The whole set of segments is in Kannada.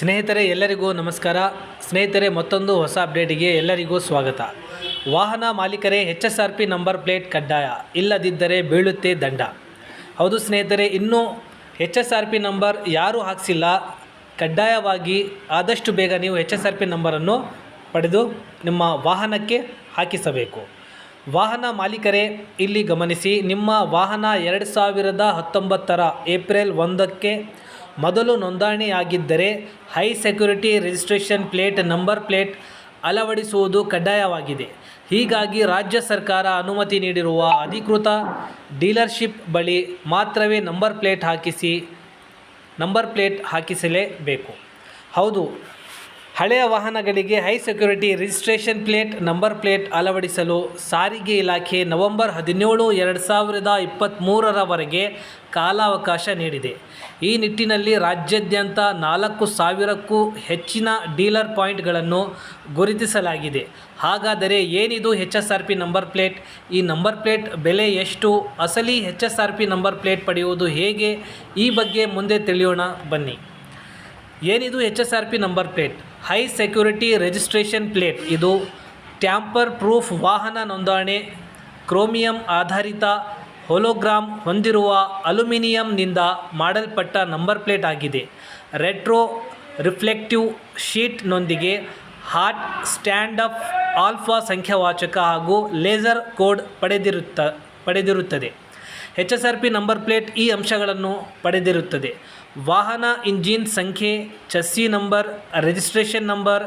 ಸ್ನೇಹಿತರೆ, ಎಲ್ಲರಿಗೂ ನಮಸ್ಕಾರ. ಸ್ನೇಹಿತರೆ, ಮತ್ತೊಂದು ಹೊಸ ಅಪ್ಡೇಟಿಗೆ ಎಲ್ಲರಿಗೂ ಸ್ವಾಗತ. ವಾಹನ ಮಾಲೀಕರೇ, H S R P number plate ಕಡ್ಡಾಯ. ಇಲ್ಲದಿದ್ದರೆ ಬೀಳುತ್ತೆ ದಂಡ. ಹೌದು ಸ್ನೇಹಿತರೆ, ಇನ್ನೂ H S R P number ಯಾರೂ ಹಾಕ್ಸಿಲ್ಲ. ಕಡ್ಡಾಯವಾಗಿ ಆದಷ್ಟು ಬೇಗ ನೀವು ಎಚ್ ಎಸ್ ಆರ್ ಪಿ ನಂಬರನ್ನು ಪಡೆದು ನಿಮ್ಮ ವಾಹನಕ್ಕೆ ಹಾಕಿಸಬೇಕು. ವಾಹನ ಮಾಲೀಕರೇ, ಇಲ್ಲಿ ಗಮನಿಸಿ, ನಿಮ್ಮ ವಾಹನ ಎರಡು ಸಾವಿರದ ಹತ್ತೊಂಬತ್ತರ ಏಪ್ರಿಲ್ ಒಂದಕ್ಕೆ ಮೊದಲು ನೋಂದಣಿಯಾಗಿದ್ದರೆ high security registration plate, number plate ಅಳವಡಿಸುವುದು ಕಡ್ಡಾಯವಾಗಿದೆ. ಹೀಗಾಗಿ ರಾಜ್ಯ ಸರ್ಕಾರ ಅನುಮತಿ ನೀಡಿರುವ ಅಧಿಕೃತ ಡೀಲರ್ಶಿಪ್ ಬಳಿ ಮಾತ್ರವೇ ನಂಬರ್ ಪ್ಲೇಟ್ ಹಾಕಿಸಿ, ನಂಬರ್ ಪ್ಲೇಟ್ ಹಾಕಿಸಲೇಬೇಕು. ಹೌದು ಹಳೆಯ ವಾಹನಗಳಿಗೆ high security registration plate number plate ಅಳವಡಿಸಲು ಸಾರಿಗೆ ಇಲಾಖೆ ನವೆಂಬರ್ ಹದಿನೇಳು, ಎರಡು ಸಾವಿರದ ಇಪ್ಪತ್ತ್ಮೂರರವರೆಗೆ ಕಾಲಾವಕಾಶ ನೀಡಿದೆ. ಈ ನಿಟ್ಟಿನಲ್ಲಿ ರಾಜ್ಯಾದ್ಯಂತ ನಾಲ್ಕು ಸಾವಿರಕ್ಕೂ ಹೆಚ್ಚಿನ ಡೀಲರ್ ಪಾಯಿಂಟ್ಗಳನ್ನು ಗುರುತಿಸಲಾಗಿದೆ. ಹಾಗಾದರೆ ಏನಿದು H S R P number plate ಈ ನಂಬರ್ ಪ್ಲೇಟ್ ಬೆಲೆ ಎಷ್ಟು? ಅಸಲಿ H S R P number plate ಪಡೆಯುವುದು ಹೇಗೆ? ಈ ಬಗ್ಗೆ ಮುಂದೆ ತಿಳಿಯೋಣ. ಬನ್ನಿ. ಏನಿದು H S R P number plate high security registration plate. ಇದು ಟ್ಯಾಂಪರ್ ಪ್ರೂಫ್ ವಾಹನ ನೋಂದಣಿ, ಕ್ರೋಮಿಯಂ ಆಧಾರಿತ ಹೊಲೋಗ್ರಾಮ್ ಹೊಂದಿರುವ ಅಲ್ಯೂಮಿನಿಯಂನಿಂದ ಮಾಡಲ್ಪಟ್ಟ ನಂಬರ್ ಪ್ಲೇಟ್ ಆಗಿದೆ. ರೆಟ್ರೋ ರಿಫ್ಲೆಕ್ಟಿವ್ ಶೀಟ್ನೊಂದಿಗೆ ಹಾಟ್ ಸ್ಟ್ಯಾಂಡ್ ಅಪ್ ಆಲ್ಫಾ ಸಂಖ್ಯಾವಾಚಕ ಹಾಗೂ ಲೇಸರ್ ಕೋಡ್ ಪಡೆದಿರುತ್ತ, ಪಡೆದಿರುತ್ತದೆ. H S R P number plate ಈ ಅಂಶಗಳನ್ನು ಪಡೆದಿರುತ್ತದೆ. ವಾಹನ ಇಂಜಿನ್ ಸಂಖ್ಯೆ chassis number registration number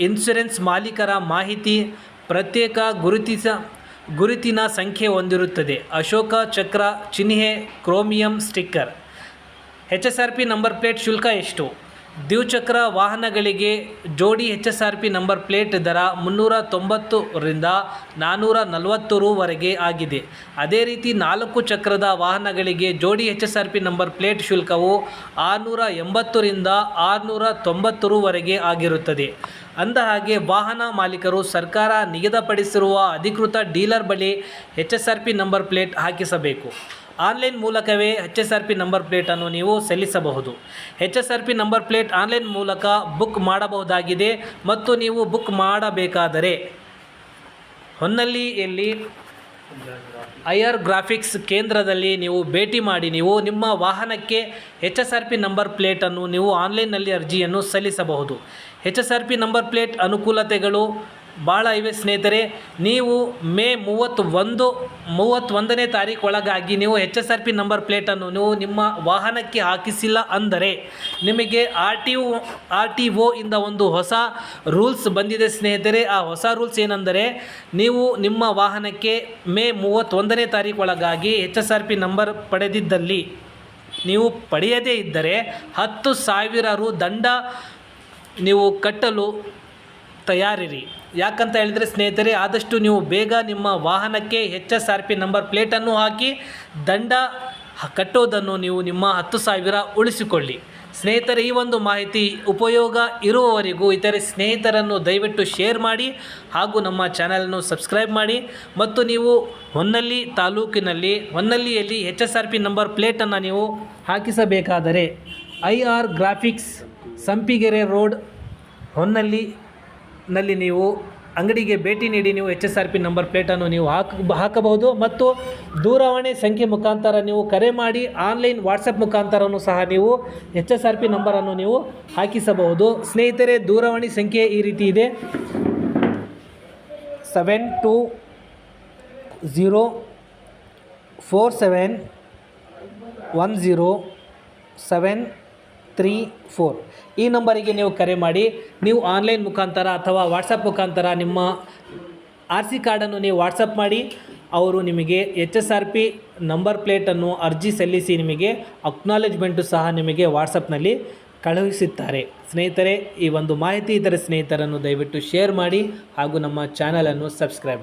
insurance ಮಾಲೀಕರ ಮಾಹಿತಿ, ಪ್ರತ್ಯೇಕ ಗುರುತಿಸ, ಗುರುತಿನ ಸಂಖ್ಯೆ ಹೊಂದಿರುತ್ತದೆ. ಅಶೋಕ ಚಕ್ರ, ಚಿಹ್ನೆ, chromium sticker H S R P number plate ಶುಲ್ಕ ಎಷ್ಟು? ದ್ವಿಚಕ್ರ ವಾಹನಗಳಿಗೆ ಜೋಡಿ H S R P number plate ದರ ಮುನ್ನೂರ ತೊಂಬತ್ತರಿಂದ ನಾನ್ನೂರ ನಲವತ್ತು ರೂವರೆಗೆ ಆಗಿದೆ. ಅದೇ ರೀತಿ ನಾಲ್ಕು ಚಕ್ರದ ವಾಹನಗಳಿಗೆ ಜೋಡಿ H S R P number plate ಶುಲ್ಕವು ಆರುನೂರ ಎಂಬತ್ತರಿಂದ ಆರುನೂರ ತೊಂಬತ್ತು ರೂವರೆಗೆ ಆಗಿರುತ್ತದೆ ಅಂದಹಾಗೆ ವಾಹನ ಮಾಲೀಕರು ಸರ್ಕಾರ ನಿಗದಿಪಡಿಸಿರುವ ಅಧಿಕೃತ ಡೀಲರ್ ಬಳಿ H S R P number plate ಹಾಕಿಸಬೇಕು. ಆನ್ಲೈನ್ ಮೂಲಕವೇ H S R P number ಪ್ಲೇಟನ್ನು ನೀವು ಸಲ್ಲಿಸಬಹುದು. H S R P number plate online ಮೂಲಕ ಬುಕ್ ಮಾಡಬಹುದಾಗಿದೆ ಮತ್ತು ನೀವು ಬುಕ್ ಮಾಡಬೇಕಾದರೆ ಹೊನ್ನಲ್ಲಿಯಲ್ಲಿ ಐ ಆರ್ ಗ್ರಾಫಿಕ್ಸ್ ಕೇಂದ್ರದಲ್ಲಿ ನೀವು ಭೇಟಿ ಮಾಡಿ ನೀವು ನಿಮ್ಮ ವಾಹನಕ್ಕೆ H S R P number ಪ್ಲೇಟನ್ನು ನೀವು ಆನ್ಲೈನ್ನಲ್ಲಿ ಅರ್ಜಿಯನ್ನು ಸಲ್ಲಿಸಬಹುದು. H S R P number plate ಅನುಕೂಲತೆಗಳು ಭಾಳ ಇವೆ ಸ್ನೇಹಿತರೆ, ನೀವು ಮೇ ಮೂವತ್ತೊಂದು, ಮೂವತ್ತೊಂದನೇ ತಾರೀಕು ಒಳಗಾಗಿ ನೀವು H S R P number ಪ್ಲೇಟನ್ನು, ನೀವು ನಿಮ್ಮ ವಾಹನಕ್ಕೆ ಹಾಕಿಸಿಲ್ಲ ಅಂದರೆ ನಿಮಗೆ R T O, R T O ಇಂದ ಒಂದು ಹೊಸ ರೂಲ್ಸ್ ಬಂದಿದೆ ಸ್ನೇಹಿತರೆ. ಆ ಹೊಸ ರೂಲ್ಸ್ ಏನೆಂದರೆ ನೀವು ನಿಮ್ಮ ವಾಹನಕ್ಕೆ ಮೇ ಮೂವತ್ತೊಂದನೇ ತಾರೀಕು ಒಳಗಾಗಿ H S R P number ಪಡೆದಿದ್ದಲ್ಲಿ ನೀವು ಪಡೆಯದೇ ಇದ್ದರೆ ಹತ್ತು ಸಾವಿರ ರು ದಂಡ ನೀವು ಕಟ್ಟಲು ತಯಾರಿರಿ. ಯಾಕಂತ ಹೇಳಿದರೆ ಸ್ನೇಹಿತರೆ, ಆದಷ್ಟು ನೀವು ಬೇಗ ನಿಮ್ಮ ವಾಹನಕ್ಕೆ H S R P number ಪ್ಲೇಟನ್ನು ಹಾಕಿ, ದಂಡ ಕಟ್ಟೋದನ್ನು ನೀವು ನಿಮ್ಮ ಹತ್ತು ಸಾವಿರ ಉಳಿಸಿಕೊಳ್ಳಿ. ಸ್ನೇಹಿತರೆ, ಈ ಒಂದು ಮಾಹಿತಿ ಉಪಯೋಗ ಇರುವವರಿಗೂ ಇತರೆ ಸ್ನೇಹಿತರನ್ನು ದಯವಿಟ್ಟು ಶೇರ್ ಮಾಡಿ ಹಾಗೂ ನಮ್ಮ ಚಾನಲನ್ನು ಸಬ್ಸ್ಕ್ರೈಬ್ ಮಾಡಿ. ಮತ್ತು ನೀವು ಹೊನ್ನಲ್ಲಿ ತಾಲೂಕಿನಲ್ಲಿ ಹೊನ್ನಲ್ಲಿಯಲ್ಲಿ H S R P number ಪ್ಲೇಟನ್ನು ನೀವು ಹಾಕಿಸಬೇಕಾದರೆ, I R graphics, Sampigere road, Honnali ನಲ್ಲಿ ನೀವು ಅಂಗಡಿಗೆ ಭೇಟಿ ನೀಡಿ ನೀವು H S R P number ಪ್ಲೇಟನ್ನು ನೀವು ಹಾಕ, ಹಾಕಬಹುದು ಮತ್ತು ದೂರವಾಣಿ ಸಂಖ್ಯೆ ಮುಖಾಂತರ ನೀವು ಕರೆ ಮಾಡಿ ಆನ್ಲೈನ್ ವಾಟ್ಸಪ್ ಮುಖಾಂತರನೂ ಸಹ ನೀವು ಎಚ್ ಎಸ್ ಆರ್ ಪಿ ನಂಬರನ್ನು ನೀವು ಹಾಕಿಸಬಹುದು. ಸ್ನೇಹಿತರೆ, ದೂರವಾಣಿ ಸಂಖ್ಯೆ ಈ ರೀತಿ ಇದೆ. Seven two zero four seven one zero seven three four. ಈ ನಂಬರಿಗೆ ನೀವು ಕರೆ ಮಾಡಿ, ನೀವು ಆನ್ಲೈನ್ ಮುಖಾಂತರ ಅಥವಾ ವಾಟ್ಸಪ್ ಮುಖಾಂತರ ನಿಮ್ಮ ಆರ್ ಸಿ ಕಾರ್ಡನ್ನು ನೀವು ವಾಟ್ಸಪ್ ಮಾಡಿ, ಅವರು ನಿಮಗೆ H S R P number ಪ್ಲೇಟನ್ನು ಅರ್ಜಿ ಸಲ್ಲಿಸಿ ನಿಮಗೆ ಅಕ್ನಾಲೆಜ್ಮೆಂಟು ಸಹ ನಿಮಗೆ ವಾಟ್ಸಪ್ನಲ್ಲಿ ಕಳುಹಿಸುತ್ತಾರೆ. ಸ್ನೇಹಿತರೆ, ಈ ಒಂದು ಮಾಹಿತಿ ಇತರ ಸ್ನೇಹಿತರನ್ನು ದಯವಿಟ್ಟು ಶೇರ್ ಮಾಡಿ ಹಾಗೂ ನಮ್ಮ ಚಾನಲನ್ನು ಸಬ್ಸ್ಕ್ರೈಬ್ ಮಾಡಿ.